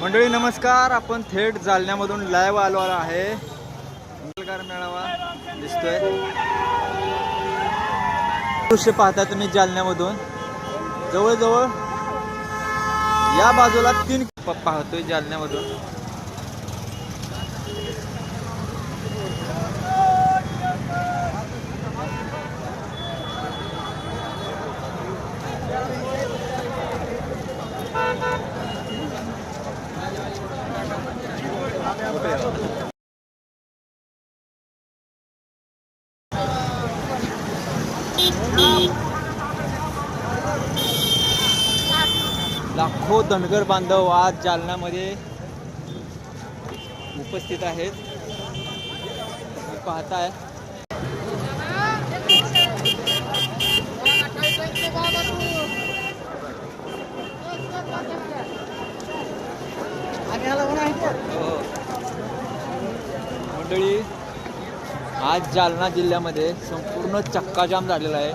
मंडळी नमस्कार. आपण थेट जालन्यामधून लाईव्ह आलो आहे. मंगलकार मेळावा दिसतोय. दृश्य पाहता तुम्ही जालन्यामधून. जवळजवळ या बाजूला तीन पाहतोय जालन्यामधून लाखो धनगर बांधव आज जालन्यामध्ये उपस्थित आहेत. पाहताय. हो. मंडळी आज जालना जिल्ह्यामध्ये संपूर्ण चक्काजाम झालेला आहे.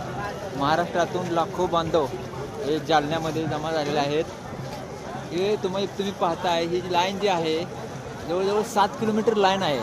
महाराष्ट्रातून लाखो बांधव हे जालन्यामध्ये जमा झालेले आहेत. हे तुम्ही तुम्ही पाहताय ही जी लाईन जी आहे जवळजवळ सात किलोमीटर लाईन आहे.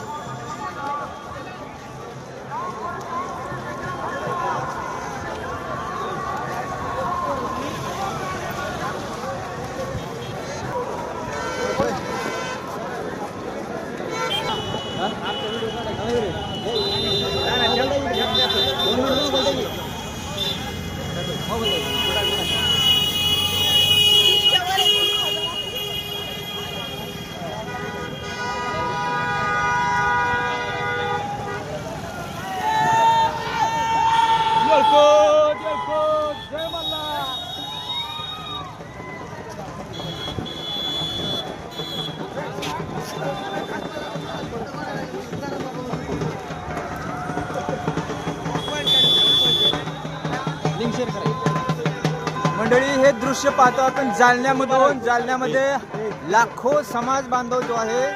मंडळी हे दृश्य पाहतो आपण जालन्यामधून. जालन्यामध्ये लाखो समाज बांधव जो आहे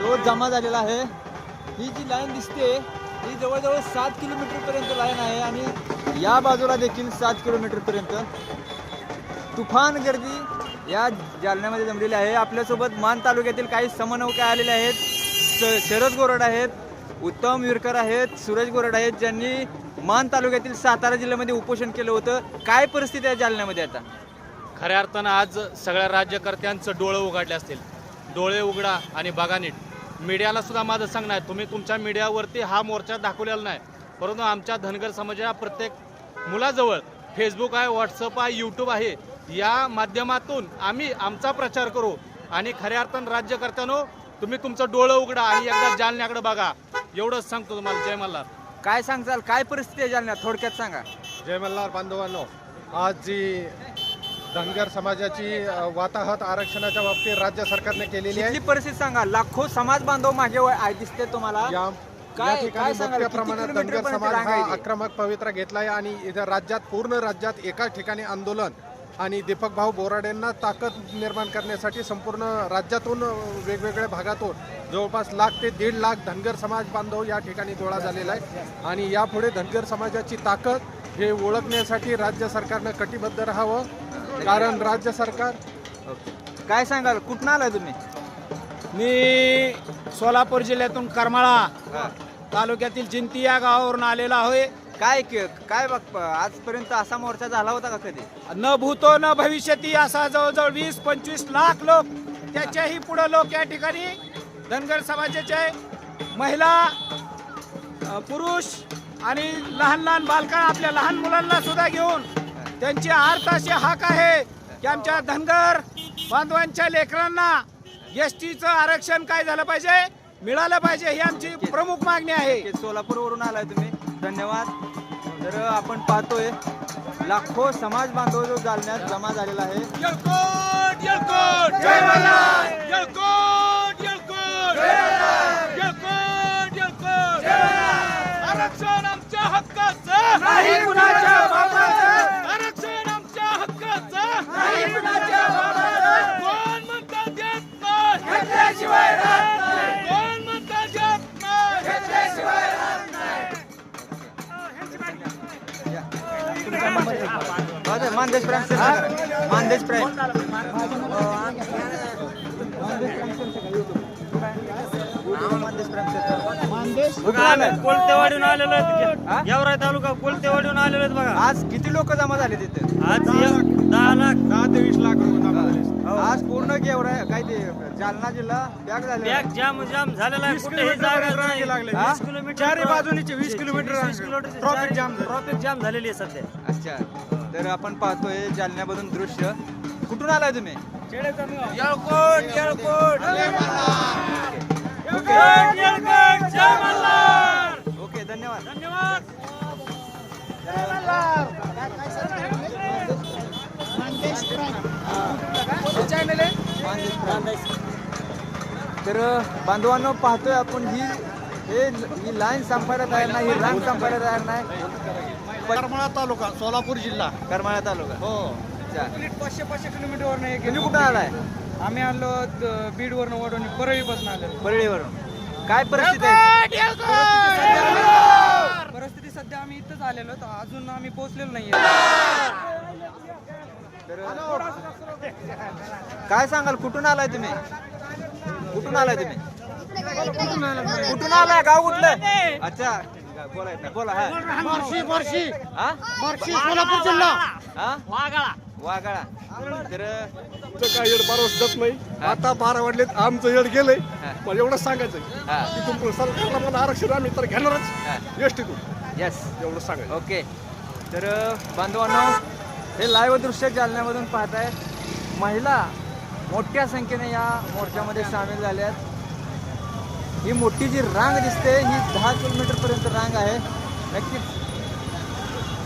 तो जमा झालेला आहे. ही जी लाईन दिसते ही जवळजवळ सात किलोमीटर पर्यंत लाईन आहे आणि या बाजूला देखील सात किलोमीटरपर्यंत तुफान गर्दी या जालन्यामध्ये जमलेली आहे. आपल्यासोबत मान तालुक्यातील काही समन्वयक आलेले आहेत. शरद गोरड आहेत उत्तम विरकर आहेत सूरज गोरड आहेत ज्यांनी मान तालुक्यातील सातारा जिल्ह्यामध्ये उपोषण केलं होतं. काय परिस्थिती आहे जालन्यामध्ये आता? खऱ्या अर्थानं आज सगळ्या राज्यकर्त्यांचं डोळं उघडले असतील. डोळे उघडा आणि बघा नीट. मीडियाला सुद्धा माझं सांगणं आहे तुम्ही तुमच्या मीडियावरती हा मोर्चा दाखवलेला नाही. परंतु आमच्या धनगर समाजाच्या प्रत्येक मुलाजवळ फेसबुक आहे व्हॉट्सअप आहे यूट्यूब आहे या माध्यमातून आम्ही आमचा प्रचार करू. आणि खऱ्या अर्थानं राज्यकर्त्यानो तुम्ही तुमचं डोळं उघडा आणि एकदा जालन्याकडे बघा. एवढंच सांगतो तुम्हाला. जय मल्हार. काय सांगचाल काय परिस्थिती आहे जालन्यात? थोडक्यात सांगा. जय मल्हार बांधवांनो. आज जी धनगर समाजाची वाताहत आरक्षणाच्या बाबतीत राज्य सरकारने केलेली आहे. परिस्थिती सांगा. लाखो समाज बांधव मागे आहे दिसते तुम्हाला. या या काय ठिकाणी? मोठ्या प्रमाणात धनगर समाज हा? आक्रमक पवित्रा घेतलाय आणि इथं राज्यात पूर्ण राज्यात एकाच ठिकाणी आंदोलन आणि दीपक भाऊ बोराडेंना ताकद निर्माण करण्यासाठी संपूर्ण राज्यातून वेगवेगळ्या भागातून जवळपास लाख ते दीड लाख धनगर समाज बांधव या ठिकाणी गोळा झालेला आहे आणि यापुढे धनगर समाजाची ताकद हे ओळखण्यासाठी राज्य सरकारनं कटिबद्ध राहावं कारण राज्य सरकार काय सांगाल कुठं आलाय तुम्ही मी सोलापूर जिल्ह्यातून करमाळा. तालुक्यातील जिंती या गावावरून आलेला आहे काय के- काय बघ आजपर्यंत असा मोर्चा झाला होता का कधी न भूतो न भविष्यती असा जवळजवळ वीस पंचवीस लाख लोक त्याच्याही पुढे लोक या ठिकाणी धनगर समाजाचे महिला अ, पुरुष आणि लहान लहान बालका आपल्या लहान मुलांना सुद्धा घेऊन त्यांची अशी हाक आहे की आमच्या धनगर बांधवांच्या लेकरांना एस टीचं आरक्षण काय झालं पाहिजे? मिळालं पाहिजे ही आमची प्रमुख मागणी आहे. सोलापूरवरून आलाय तुम्ही. धन्यवाद. तर आपण पाहतोय लाखो समाज बांधव जो जालन्यात जमा झालेला आहे. जय Malhar Mandesh Prime centre Mandesh Prime कोलतेवाडीहून आलेलो आहेत तालुका कोलतेवाडीहून आलेलो आहेत बघा. आज किती लोक जमा झाले तिथे? आज दहा लाख. दहा ते वीस लाख जमा हो. आज पूर्ण गेवराय काय ते जालना जिल्हा बॅग झाले. बॅग जाम जाम झालेला आहे. कुठेही जागा लागले. वीस किलोमीटर चारही बाजूनीचे वीस kilometre traffic jam traffic jam झालेली आहे सध्या. अच्छा. तर आपण पाहतोय जालन्यामधून दृश्य. कुठून आलाय तुम्ही? ओके धन्यवाद. धन्यवाद. तर बांधवांनो पाहतोय आपण ही हे ही लाईन संपायला तयार नाही ही रांग संपायला तयार नाही. करमाळा तालुका सोलापूर जिल्हा. करमाळा तालुका. हो. अच्छा. पाचशे पाचशे किलोमीटरवर नाही तुम्ही कुठं आलाय? आम्ही आलो बीड वरनं वडून परळी पासून आलो परळीवरून. काय परिस्थिती आहे? परिस्थिती सध्या आम्ही इथंच आलेलो आहोत. अजून आम्ही पोहोचलेलो नाहीये. तर काय सांगाल कुठून आलाय तुम्ही? कुठून आलाय तुम्ही? कुठून आलाय? गाव कुठलं? अच्छा. बोला हा. बार्शी बार्शी हा? बार्शी सोलापूर जिल्हा. हा? वागाळा. वागाळा. तर काय येड बारा वर्ष जात नाही. आता बारा वाढलेत आमचं येड गेलंय. पण एवढंच सांगायचं हा. की तुमचं सरकारला मला आरक्षण आम्ही तर. घेणारच. एसटीतून येस एवढं सांगायचं ओके तर बांधवांनो हे लाईव्ह दृश्य जालन्यामधून पाहताय. महिला मोठ्या संख्येने या मोर्चामध्ये सामील झाल्या आहेत ही मोठी जी रांग दिसते ही दहा किलोमीटरपर्यंत रांग आहे. नक्कीच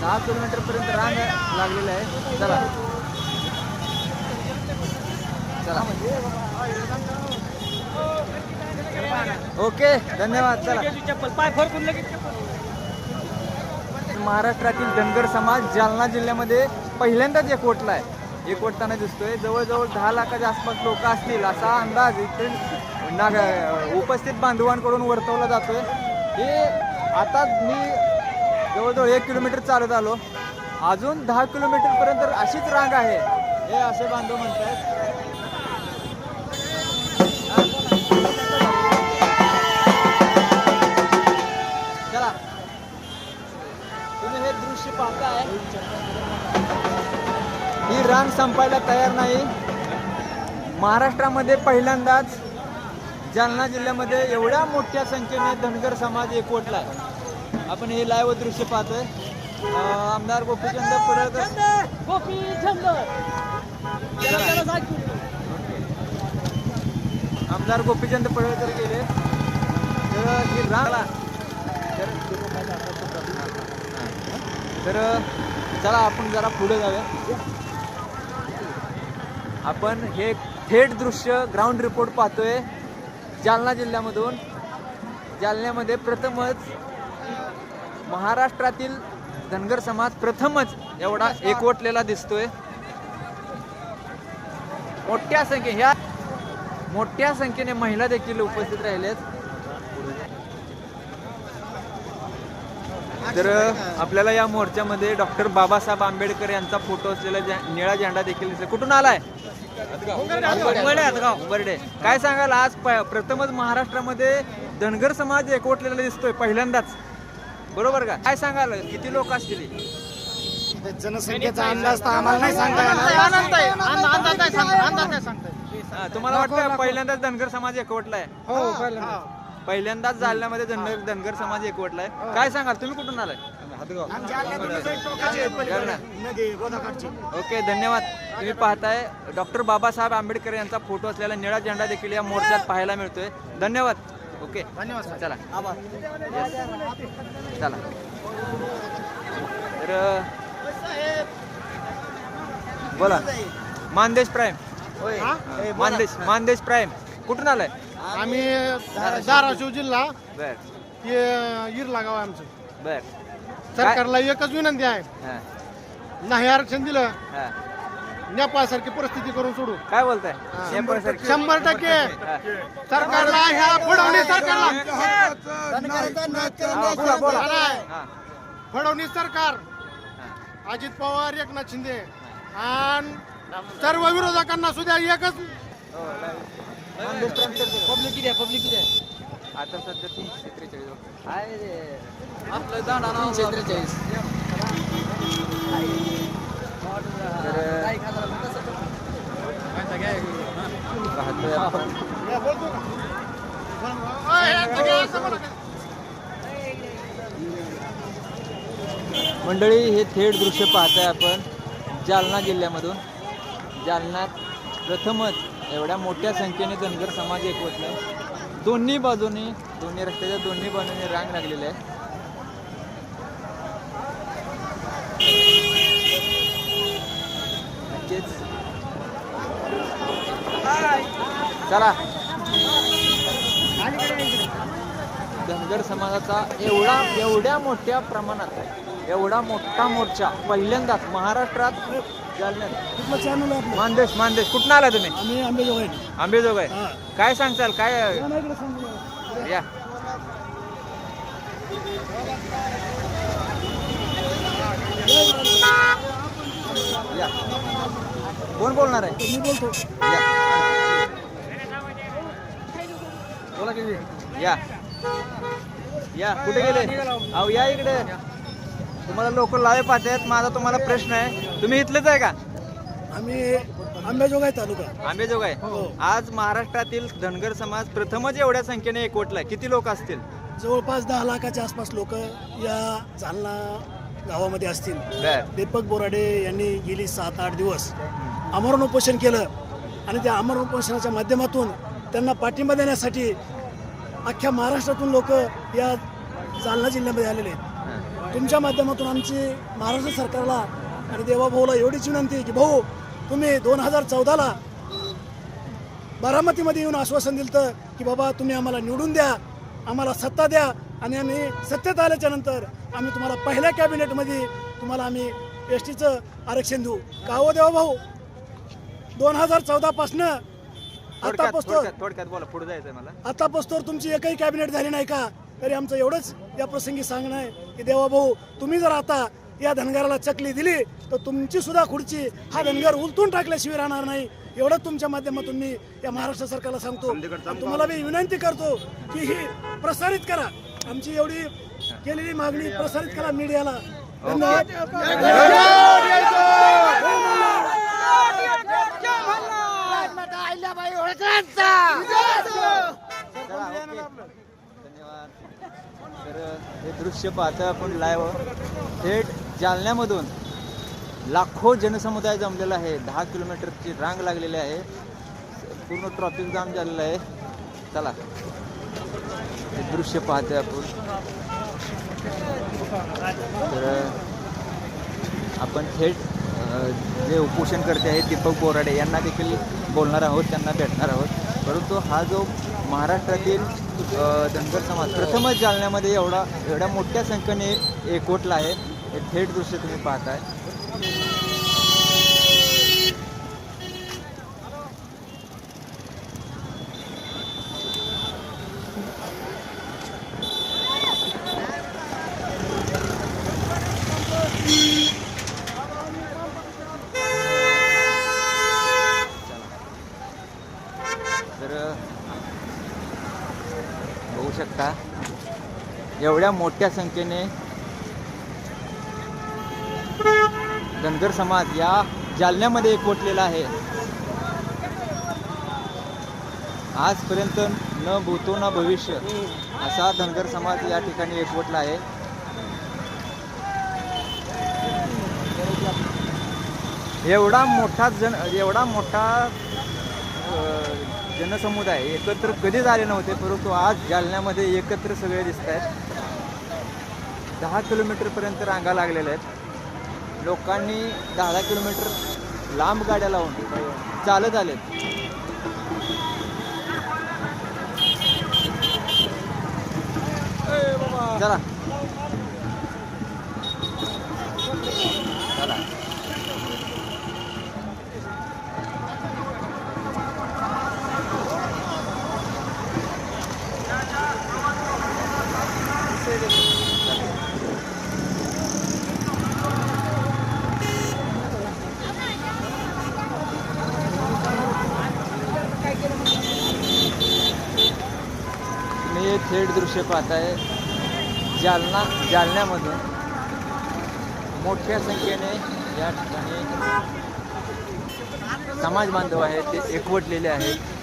दहा किलोमीटरपर्यंत रांग लागलेली आहे. चला. चला. ओके धन्यवाद. चला. महाराष्ट्रातील धनगर समाज जालना जिल्ह्यामध्ये पहिल्यांदाच एकवटला आहे. एकवटताना दिसतोय. जवळजवळ दहा लाखाच्या आसपास लोक असतील असा अंदाज इथे नाग उपस्थित बांधवांकडून वर्तवला जातोय. हे आता मी जवळजवळ एक किलोमीटर चालत आलो. अजून दहा किलोमीटरपर्यंत अशीच रांग आहे हे असे बांधव म्हणतात चला. तुम्ही हे दृश्य पाहताय. ही रांग संपायला तयार नाही. महाराष्ट्रामध्ये पहिल्यांदाच जालना जिल्ह्यामध्ये एवढ्या मोठ्या संख्येने धनगर समाज एकवटला आहे. आपण हे लाईव्ह दृश्य पाहतोय. आमदार गोपीचंद पडळकर आमदार गोपीचंद पडळकर गेले. तर ही तर तर चला आपण जरा पुढे जाऊया. आपण हे थेट दृश्य ग्राउंड रिपोर्ट पाहतोय. जालना जिल्ह्यामधून. जालन्यामध्ये प्रथमच महाराष्ट्रातील धनगर समाज प्रथमच एवढा एकवटलेला दिसतोय. मोठ्या संख्ये ह्या मोठ्या संख्येने महिला देखील उपस्थित राहिल्यात तर आपल्याला या मोर्चामध्ये डॉक्टर बाबासाहेब आंबेडकर यांचा फोटो असलेला निळा झेंडा देखील दिसतो कुठून आलाय? उंबरडे काय सांगाल आज प्रथमच महाराष्ट्रामध्ये धनगर समाज एकवटलेला दिसतोय पहिल्यांदाच. बरोबर का? काय सांगाल किती लोक असतील? हे? जनसंख्येचा अंदाज तर आम्हाला नाही सांगता हा, तुम्हाला वाटतं पहिल्यांदाच धनगर समाज एकवटलाय? हो पहिल्यांदाच. जालन्यामध्ये धनगर धनगर समाज एकवटलाय. काय सांगाल तुम्ही कुठून आलाय. ओके धन्यवाद. तुम्ही पाहताय डॉक्टर बाबासाहेब आंबेडकर यांचा फोटो असलेला निळा झेंडा देखील या मोर्चात पाहायला मिळतोय. धन्यवाद. ओके. धन्यवाद चला. चला. तर बोला. मानदेश प्राईम. मानदेश मानदेश प्राईम. कुठून आलाय? आम्ही धाराशिव जिल्हा. बर. इरला गाव आमचं. बर. सरकारला एकच विनंती आहे हा, नाही आरक्षण दिलं हा. नेपाळ सारखी परिस्थिती करून सोडू काय बोलताय नेपाळ? शंभर टक्के. सरकारला ह्या फडवणीस सरकारला हा, बोला बोला नाही. हा, फडवणीस सरकार. अजित पवार एकनाथ शिंदे आणि सर्व विरोधकांना सुद्धा एकच हो, मानदेश प्राईम तर बोला. आता सध्या तीनशे त्रेचाळीस आहे रे. आपलं दांडा तीनशे त्रेचाळीस. मंडळी हे थेट दृश्य पाहताय आपण. जालना जिल्ह्यामधून. जालन्यात प्रथमच एवढ्या मोठ्या संख्येने धनगर समाज एकवटलाय. दोन्ही बाजूनी दोन्ही रस्त्याच्या दोन्ही बाजूने रांग लागलेली आहे. चला. धनगर समाजाचा एवढा एवढ्या मोठ्या प्रमाणात एवढा मोठा मोर्चा पहिल्यांदाच महाराष्ट्रात मानदेश मानदेश. कुठून आला तुम्ही? आम्ही आंबेजोगाई. आंबेजोगाई. काय सांगताल? काय या. या. कोण बोलणार आहे? मी बोलतो. या. बोला की या. या. कुठे गेले? अहो या इकडे. तुम्हाला लोक लावे पाहतात माझा तुम्हाला प्रश्न आहे. तुम्ही इथलेच आहे का? आम्ही आंबेजोगाई तालुका. आंबेजोग आहे हो. आज महाराष्ट्रातील धनगर समाज प्रथमच एवढ्या संख्येने एकवटलाय किती लोक असतील? जवळपास दहा लाखाच्या आसपास लोक या जालना गावामध्ये असतील. बर. दीपक बोराडे यांनी गेली सात आठ दिवस. आमरण उपोषण केलं आणि त्या आमरण उपोषणाच्या माध्यमातून त्यांना पाठिंबा देण्यासाठी अख्ख्या महाराष्ट्रातून लोक या जालना जिल्ह्यामध्ये आलेले आहेत. तुमच्या माध्यमातून आमची महाराष्ट्र सरकारला आणि देवाभाऊला एवढीच विनंती आहे की भाऊ तुम्ही दोन हजार चौदाला बारामतीमध्ये येऊन आश्वासन दिलं की बाबा तुम्ही आम्हाला निवडून द्या आम्हाला सत्ता द्या आणि आम्ही सत्तेत आल्याच्यानंतर आम्ही तुम्हाला पहिल्या कॅबिनेटमध्ये तुम्हाला आम्ही एस टीचं आरक्षण देऊ. का हो देवा भाऊ दोन हजार चौदापासनं आतापासून आतापासून तुमची एकही कॅबिनेट झाली नाही का? तरी आमचं एवढंच या प्रसंगी सांगणं आहे की देवा भाऊ तुम्ही जर आता या धनगराला चकली दिली तर तुमची सुद्धा खुर्ची हा धनगर उलटून टाकल्याशिवाय राहणार नाही. एवढंच तुमच्या माध्यमातून मी या महाराष्ट्र सरकारला सांगतो. तुम्हाला मी विनंती करतो की ही प्रसारित करा. आमची एवढी केलेली मागणी प्रसारित करा मीडियाला. धन्यवाद चला, ओके. धन्यवाद तर हे दृश्य पाहता आपण लाईव्ह थेट जालन्यामधून लाखो जनसमुदाय जमलेला आहे. दहा किलोमीटरची रांग लागलेली आहे. पूर्ण ट्रॉफिक जाम झालेलं आहे. चला. हे दृश्य पाहतोय आपण. तर आपण थेट जे उपोषण करते आहेत दीपक बोराडे यांना देखील बोलणार आहोत त्यांना भेटणार आहोत. परंतु हा जो महाराष्ट्रातील धनगर समाज. प्रथमच जालन्यामध्ये एवढा एवढ्या मोठ्या संख्येने एकवटला आहे. हे थेट दृश्य तुम्ही पाहताय तर बघू शकता. एवढ्या मोठ्या संख्येने धनगर समाज या जालन्यामध्ये एकवटलेला आहे. आजपर्यंत न भूतो ना भविष्य असा धनगर समाज या ठिकाणी एकवटला आहे. एवढा मोठा जन एवढा मोठा जनसमुदाय एकत्र कधीच आले नव्हते परंतु आज जालन्यामध्ये एकत्र सगळे दिसत आहेत. दहा किलोमीटरपर्यंत रांगा लागलेल्या आहेत. लोकांनी दहा दहा किलोमीटर लांब गाड्या लावून चालत आलेत. चला. थेट दृश्य पाहताय. जालना जालन्यामधून मोठ्या संख्येने या ठिकाणी समाज बांधव आहेत ते एकवटलेले आहेत.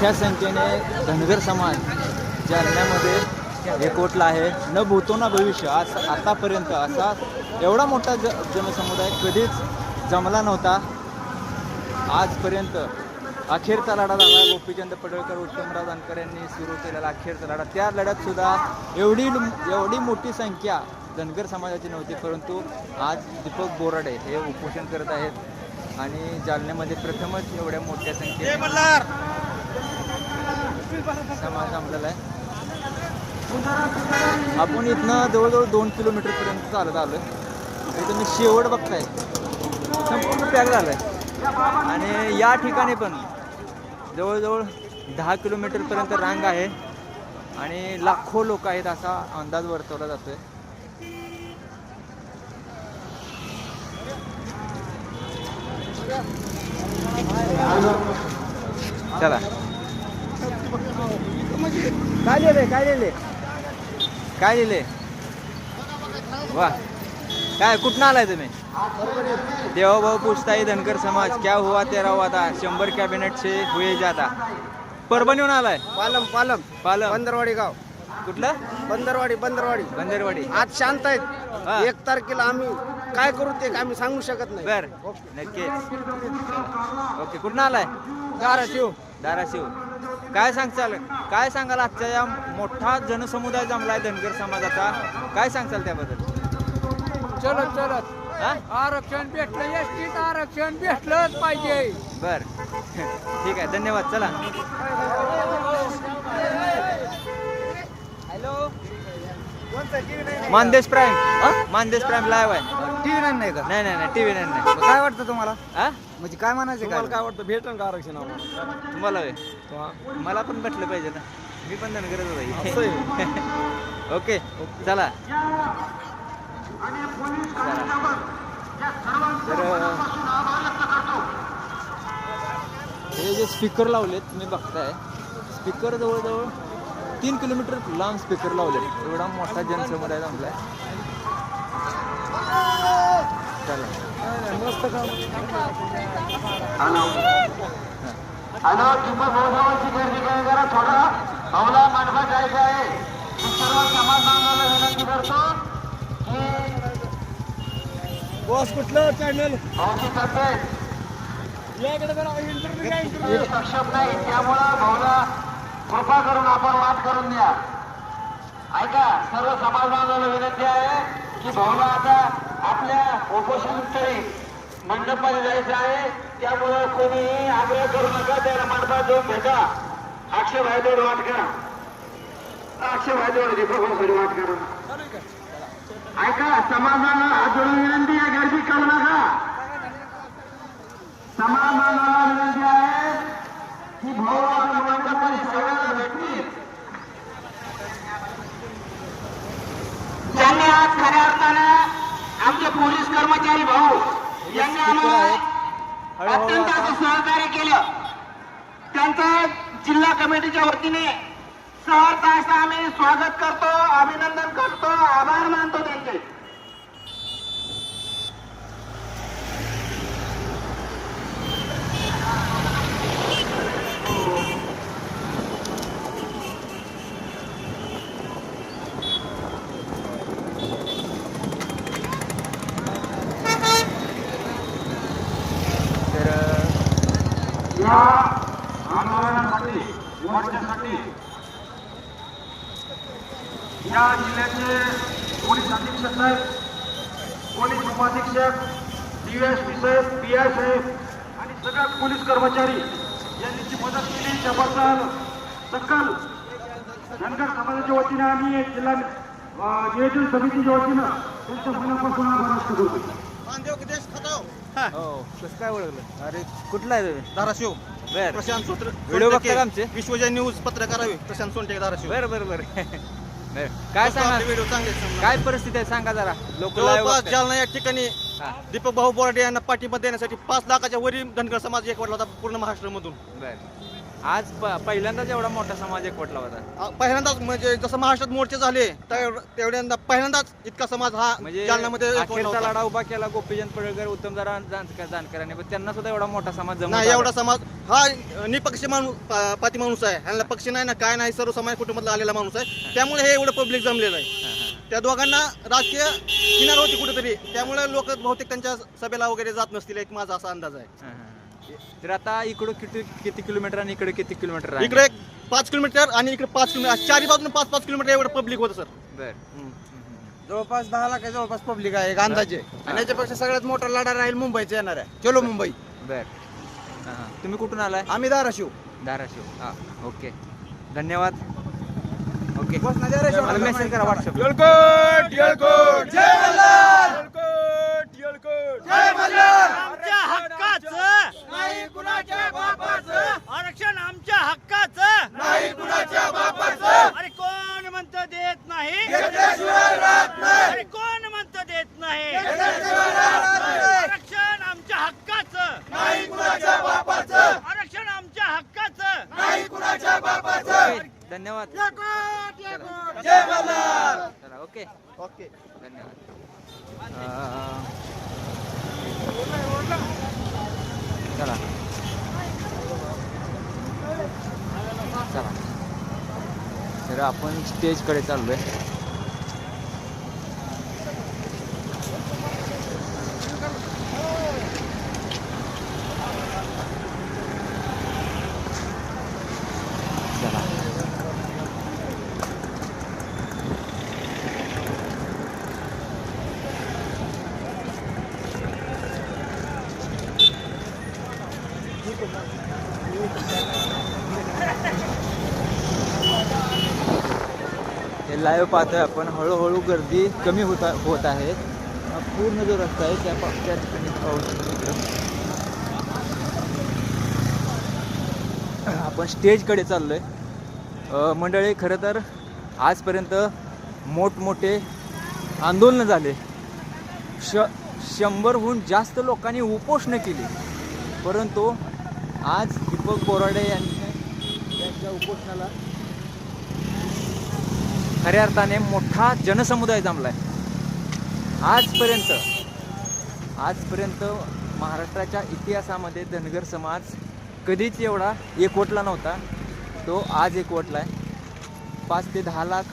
मोठ्या संख्येने धनगर समाज जालन्यामध्ये एकवटला आहे न भूतो ना भविष्य आज आतापर्यंत असा एवढा मोठा ज जनसमुदाय कधीच जमला नव्हता. आजपर्यंत अखेरचा लढा झाला. गोपीचंद पडळकर उत्तमराव जानकर यांनी सुरू केलेला अखेरचा लढा त्या लढ्यातसुद्धा एवढी एवढी मोठी संख्या धनगर समाजाची नव्हती परंतु आज दीपक बोराडे हे उपोषण करत आहेत. आणि जालन्यामध्ये प्रथमच एवढ्या मोठ्या संख्येने जमलेला आहे. आपण इथनं जवळजवळ दोन किलोमीटर पर्यंत चालत आलो आहे तुम्ही शेवट बघताय. संपूर्ण पॅक झालं आहे आणि या ठिकाणी पण जवळजवळ दहा किलोमीटरपर्यंत रांग आहे. आणि लाखो लोक आहेत असा अंदाज वर्तवला जातोय. चला. काय लिहिले काय लिहिले? काय लिहिले? वा. काय कुठनं आलाय तुम्ही? देवाभाऊ पूछताई धनकर समाज क्या हुआ तेरा हुआ था शंभर कॅबिनेट से हुए जाता परभणीहून आलाय? पालम पालम. पालम. बंदरवाडी गाव. कुठलं? बंदरवाडी बंदरवाडी. बंदेरवाडी. आज शांत. आहेत. एक तारखेला आम्ही काय करू ते आम्ही सांगू शकत नाही. बर. नक्कीच. ओके कुठनं आलाय? धाराशिव. धाराशिव. काय सांगचाल? काय सांगाल? आजच्या या मोठा जनसमुदाय जमलाय धनगर समाजाचा. काय सांगचाल त्याबद्दल? चलत चलत हा? आरक्षण भेटलं एसटीत आरक्षण भेटलंच पाहिजे. बर. ठीक आहे धन्यवाद. चला. Hello? Mandesh Prime. Mandesh Prime live आहे. टीव्ही नाही का? नाही नाही नाही टीव्ही नाही. नाही काय वाटतं तुम्हाला? हा? म्हणजे काय म्हणायचं काय? काय वाटतं? भेटेल का आरक्षण तुम्हाला होय. मला पण भेटलं पाहिजे ना. मी पण धनगरच आहे ओके चला. चला. तर अं, हे जे स्पीकर लावलेत तुम्ही बघताय. स्पीकर जवळजवळ तीन किलोमीटर लांब स्पीकर लावलेत. एवढा मोठा जनसमुदाय जमलाय. चला. मस्त काम हॅलो दीपक भाऊसाहेबांची गर्दी काय करा थोडा. भाऊला मांडवा जायचं आहे. मी सर्व समाज बांधवाला विनंती करतो. बॉस कुठलं चॅनल भाऊची तब्येत? हे सक्षम नाही त्यामुळं भाऊला कृपा करून आपण वाट करून द्या. ऐका सर्व समाज बांधवाला विनंती आहे की भाऊला आता आपल्या उपोषण स्थळी मंडपाला जायचं आहे. त्यामुळं कोणीही आग्रह करू नका त्याला मंडपात जाऊन भेटा. अक्षय भायदेव वाट करा अक्षय भायदेव दीपक भाऊसाठी वाट करा ऐका समाजाला हात जोडून विनंती आहे गर्दी करू नका. समाजाला विनंती आहे की भाऊ आपण मंडपात सगळ्यांना भेटतील. ज्यांनी आज खऱ्या अर्थानं आमचे पोलीस कर्मचारी भाऊ यांनी आम्हाला अत्यंत असं सहकार्य केलं. त्यांचं जिल्हा कमिटीच्या वतीने सहर्ष असं आम्ही स्वागत करतो अभिनंदन करतो आभार मानतो त्यांचे तर अं, या आंदोलनासाठी मोर्चासाठी या जिल्ह्याचे पोलीस अधीक्षक साहेब पोलीस उपाधीक्षक डीएसपी साहेब पी आय साहेब आणि सगळे पोलीस कर्मचारी यांनी जी मदत केली त्याबद्दल सकल धनगर समाजाच्या वतीनं आणि जिल्हा नियोजन समितीच्या वतीनं त्यांच्या मनापासून करतो. हो. काय ओळखलं? अरे कुठला आहे धाराशिव. बर. प्रशांत सूत्र व्हिडिओ बघता आमचे? विश्वजय न्यूज पत्रकार आहे प्रशांत सोनटेक धाराशिव. बर बर बर. काय सांगा? व्हिडिओ चांगले. काय परिस्थिती आहे? सांगा जरा. लोक जालना या ठिकाणी. दीपक भाऊ बोराडे यांना पाठिंबा देण्यासाठी पाच लाखाच्या वरील धनगर समाज एकवटला होता पूर्ण महाराष्ट्रामधून. बर. आज प- पहिल्यांदाच एवढा मोठा समाज एकवटला होता पहिल्यांदाच म्हणजे जसं महाराष्ट्रात मोर्चे झाले तेव- तेवढ्यांदा पहिल्यांदाच इतका समाज हा म्हणजे जालन्यामध्ये एकवटला अखेरचा होता. लढा उभा केला गोपीचंद पडळकर उत्तम जरा जानकर जानकरांनी पण त्यांना सुद्धा एवढा मोठा समाज जमवता नाही. एवढा समाज हा निपक्ष माणूस पा- पाती माणूस आहे ह्यांना पक्ष नाही ना काय नाही सर्व समाज कुटुंबातला आलेला माणूस आहे त्यामुळे हे एवढं पब्लिक जमलेलं आहे. त्या दोघांना राजकीय किनार होती कुठेतरी त्यामुळे लोक बहुतेक त्यांच्या सभेला वगैरे जात नसतील एक माझा असा अंदाज आहे. तर आता इकडं किती किती किलोमीटर आणि इकडे किती किलोमीटर आहे? इकडे पाच किलोमीटर आणि इकडे पाच किलोमीटर. चारी बाजून पाच पाच किलोमीटर एवढं पब्लिक होतं सर बर. जवळपास दहा लाख जवळपास पब्लिक आहे एक अंदाजे. आणि याच्यापेक्षा सगळ्यात मोठा लढा राहील मुंबईचा येणार आहे. चलो मुंबई. बर. हा. तुम्ही कुठून आलाय? आम्ही धाराशिव. धाराशिव. हा ओके. धन्यवाद. ओके. मेसेज करा व्हॉट्सअप आमच्या हक्काचं! नाही कुणाच्या बापाचं! आरक्षण आमच्या हक्काचं! नाही कुणाच्या बापाचं! अरे कोण म्हणतं देत नाही? अरे कोण म्हणतं देत नाही? आरक्षण आमच्या हक्काचं! नाही कुणाच्या बापाचं! आरक्षण आमच्या हक्काचं! नाही कुणाच्या बापाचं! धन्यवाद. जय चला ओके. ओके. धन्यवाद. अं, चला. चला. तर आपण स्टेजकडे चाललो आहे हे लाईव्ह पाहतोय आपण हळूहळू गर्दी कमी होता होत आहे. पूर्ण जो रस्ता आहे त्या त्या ठिकाणी पाहू शकतो आपण स्टेजकडे चाललो आहे मंडळी खरं तर आजपर्यंत मोठमोठे आंदोलनं झाले. श शंभरहून जास्त लोकांनी उपोषणं केली. परंतु आज दीपक बोराडे यांनी त्यांच्या उपोषणाला खऱ्या अर्थाने मोठा जनसमुदाय जमला आहे आजपर्यंत आजपर्यंत महाराष्ट्राच्या इतिहासामध्ये धनगर समाज कधीच एवढा एकवटला नव्हता. तो आज एकवटला आहे पाच ते दहा लाख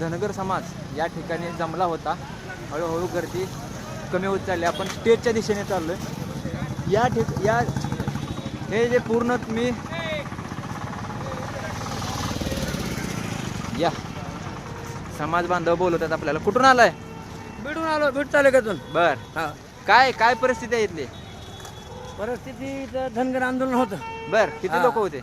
धनगर समाज या ठिकाणी जमला होता. हळूहळू गर्दी कमी होत चालली. आपण स्टेजच्या दिशेने चाललोय. या ठिक या हे जे पूर्ण मी या समाज बांधव बोलवतात आपल्याला. कुठून आलाय? भेटून आलो भेट तालुक्यातून. बर. हा. काय काय परिस्थिती आहे इथली? परिस्थिती इथं धनगर आंदोलन होतं. बर किती हा. लोक होते?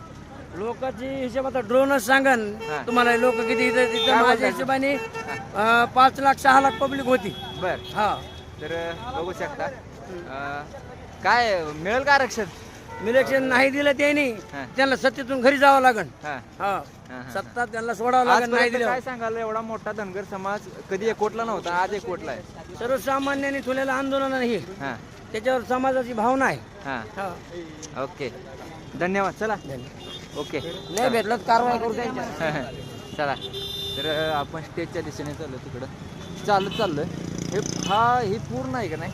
लोकांची हिशोब आता ड्रोनच सांगन. हा. तुम्हाला लोक किती इथं तिथं माझ्या? हिशोबाने अं, पाच लाख सहा लाख पब्लिक होती. बर. हा. तर बघू शकता. अं, काय मिळेल का आरक्षण? इलेक्शन नाही दिलं त्यांनी हा. त्यांना सत्तेतून घरी जावं हा. हा. हा. सत्ता त्यांना सोडावं लागन नाही आजपर्यंत दिलं. काय सांगाल एवढा मोठा धनगर समाज कधी एकवटला नव्हता आज एकवटलाय सर्वसामान्यांनी ठेवलेलं आंदोलन आहे हे. त्याच्यावर समाजाची भावना आहे. हा. हा. ओके. धन्यवाद. चला. ओके. नाही भेटलं तर कारवाई करू त्यांच्या चला. तर अं, आपण स्टेजच्या दिशेने चाललो तिकडं. चालत चाललोय. हे हा ही पूर्ण आहे का नाही?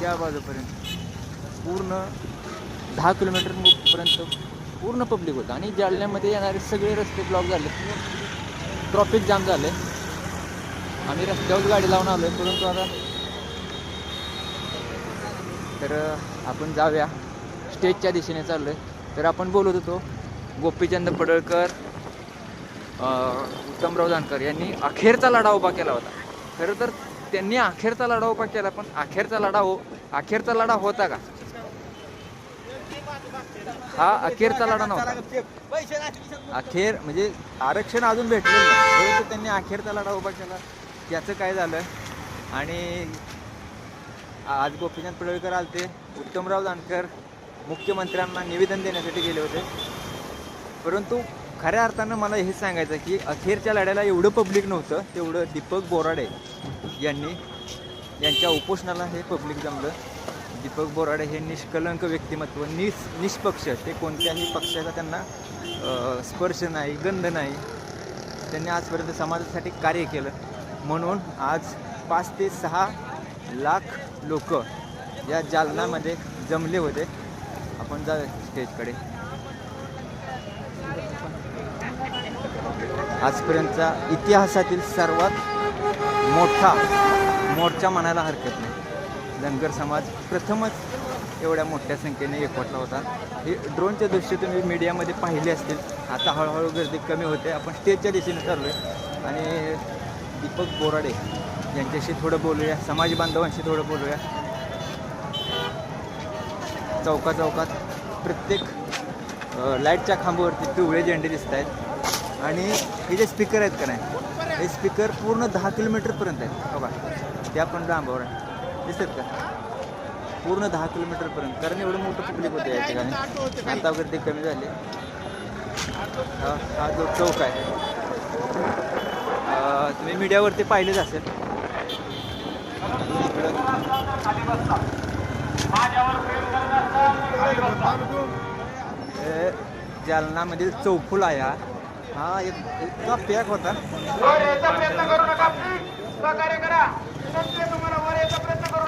त्या बाजूपर्यंत. पूर्ण. दहा किलोमीटरपर्यंत पूर्ण पब्लिक होतं. आणि जालन्यामध्ये येणारे सगळे रस्ते ब्लॉक झाले. ट्रॉफिक जाम झाले. आम्ही रस्त्यावर गाडी लावून आलो आहे परंतु आता तर आपण जाऊया. स्टेजच्या दिशेने चाललोय. तर आपण बोलत होतो गोपीचंद पडळकर उत्तमराव जानकर यांनी अखेरचा लढा उभा केला होता. खरं तर त्यांनी अखेरचा लढा उभा केला पण अखेरचा लढा हो अखेरचा लढा होता का? हा अखेरचा लढा नव्हता. अखेर म्हणजे आरक्षण अजून भेटलेलं नाही. परंतु त्यांनी अखेरचा लढा उभा केला. याचं काय झालं? आणि आज गोपीचंद पडळकर आलते उत्तमराव जानकर मुख्यमंत्र्यांना निवेदन देण्यासाठी गेले होते. परंतु खऱ्या अर्थानं मला हे सांगायचं की अखेरच्या लढ्याला एवढं पब्लिक नव्हतं तेवढं दीपक बोराडे यांनी यांच्या उपोषणाला हे पब्लिक जमलं. दीपक बोराडे हे निष्कलंक व्यक्तिमत्व निस निष्पक्ष ते कोणत्याही पक्षाचा त्यांना स्पर्श नाही गंध नाही. त्यांनी आजपर्यंत समाजासाठी कार्य केलं. म्हणून आज पाच ते सहा लाख लोक या जालनामध्ये जमले होते. आपण जा स्टेजकडे. आजपर्यंतचा इतिहासातील सर्वात मोठा मोर्चा म्हणायला हरकत नाही. धनगर समाज प्रथमच एवढ्या मोठ्या संख्येने एकवटला होता. हे ड्रोनच्या दृष्टी तुम्ही मीडियामध्ये पाहिले असतील आता हळूहळू गर्दी कमी होते. आपण स्टेजच्या दिशेने चाललो आहे आणि दीपक बोराडे यांच्याशी थोडं बोलूया. समाज बांधवांशी थोडं बोलूया. चौका चौकात प्रत्येक लाईटच्या खांबावरती पिवळे झेंडे दिसत आहेत. आणि हे जे स्पीकर आहेत का नाही हे स्पीकर पूर्ण दहा किलोमीटरपर्यंत आहेत. बघा त्या पण लांबावर आहे. दिसत का? पूर्ण दहा किलोमीटरपर्यंत कारण एवढं मोठं पब्लिक होतं या ठिकाणी. आता वगैरे ते कमी झाले. हा हा जो चौक आहे. तुम्ही मीडियावरती पाहिलेच असेल. जालनामधील चौफुल आहे हा. हा एक इतका पॅक होता.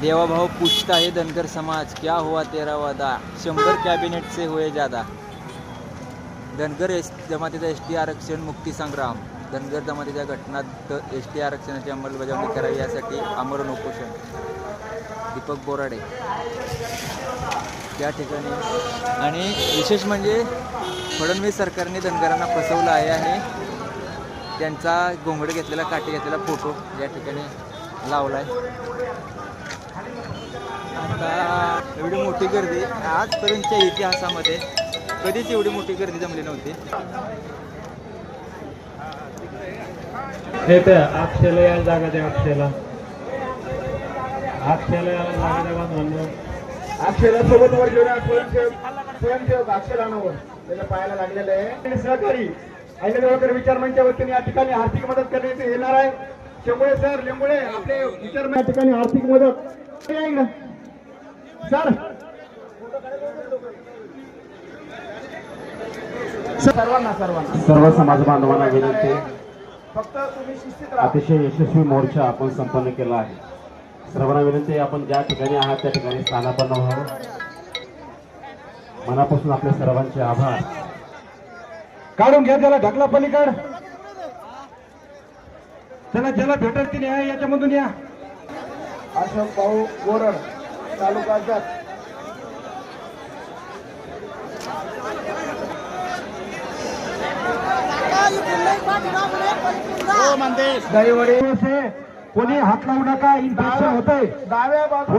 देवा भाव पूछता है धनगर समाज क्या हुआ तेरा वादा? शंभर कॅबिनेट से हुए ज्यादा धनगर एस जमातीचा एस टी आरक्षण मुक्ती संग्राम. धनगर जमातीच्या घटनात एस टी आरक्षणाची अंमलबजावणी करावी यासाठी आमरण उपोषण. दीपक बोराडे. त्या ठिकाणी. आणि विशेष म्हणजे फडणवीस सरकारने धनगरांना फसवलं आहे आणि त्यांचा घोंगड घेतलेला काठी घेतलेला फोटो या ठिकाणी लावला आहे आता एवढी मोठी गर्दी आजपर्यंतच्या इतिहासामध्ये कधीच एवढी मोठी गर्दी जमली नव्हती. हे त्या अक्षयला यायला जागा द्या अक्षयला. अक्षयला यायला जागा द्या बांधवांनो. अक्षयला सोबत वर घेऊन स्वयंसेवक स्वयंसेवक अक्षरांवर त्याच्या पायाला लागलेलं आहे. सहकारी अहिल्यादेवकर विचार मंचच्या वतीने या ठिकाणी आर्थिक मदत करण्यात येणार आहे. शेंगुळे सर लिंबुळे आपले विचार या ठिकाणी आर्थिक मदत. सर। सर्वांना सर्वांना. सर्व समाज बांधवांना विनंती. फक्त तुम्ही अतिशय यशस्वी मोर्चा आपण संपन्न केला आहे. सर्वांना विनंती आपण ज्या ठिकाणी आहात त्या ठिकाणी स्थानापन्न व्हावं. मनापासून आपल्या सर्वांचे आभार. काढून घ्या त्याला ढकला पलीकड. चला ज्याला भेटत की नाही याच्यामधून या. अशोक भाऊ गोरड. तालुका जत दहीवडे कोणी हात लावू नका. इन्फेक्शन होतंय. डाव्या बाजूने